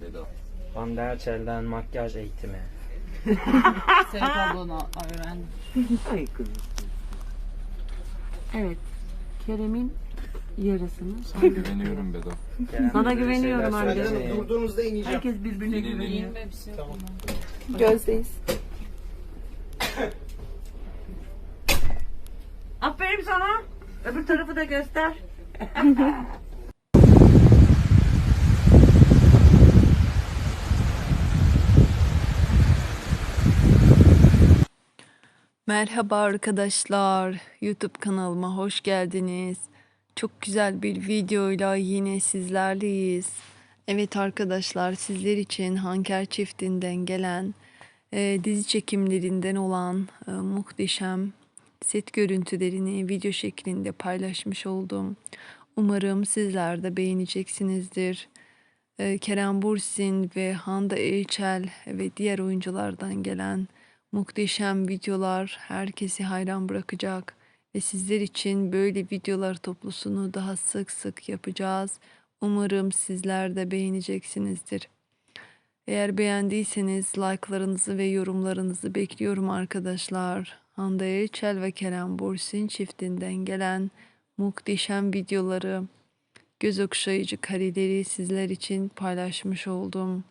Veda. Hande Erçel'den makyaj eğitimi. Sevk ablanı öğrendim. Ay kızım. Evet. Kerem'in yarısını Sana güveniyorum Bedo. Sana güveniyorum söyledi. Durduğunuzda ineceğim. herkes birbirine Senin güveniyor. Bir şey yok. Gözdeyiz. Aferin sana. Öbür tarafı da göster. Merhaba arkadaşlar. YouTube kanalıma hoş geldiniz. Çok güzel bir videoyla yine sizlerleyiz. Evet arkadaşlar sizler için Hanker çiftinden gelen e, dizi çekimlerinden olan e, muhteşem set görüntülerini video şeklinde paylaşmış oldum. Umarım sizler de beğeneceksinizdir. E, Kerem Bursin ve Hande Erçel ve diğer oyunculardan gelen muhteşem videolar herkesi hayran bırakacak ve sizler için böyle videolar toplusunu daha sık sık yapacağız. Umarım sizler de beğeneceksinizdir. Eğer beğendiyseniz like'larınızı ve yorumlarınızı bekliyorum arkadaşlar. Hande Erçel ve Kerem Bursin çiftinden gelen muhteşem videoları, göz okşayıcı kareleri sizler için paylaşmış oldum.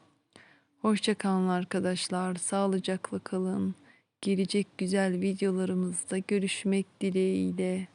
Hoşça kalın arkadaşlar. Sağlıcakla kalın. Gelecek güzel videolarımızda görüşmek dileğiyle.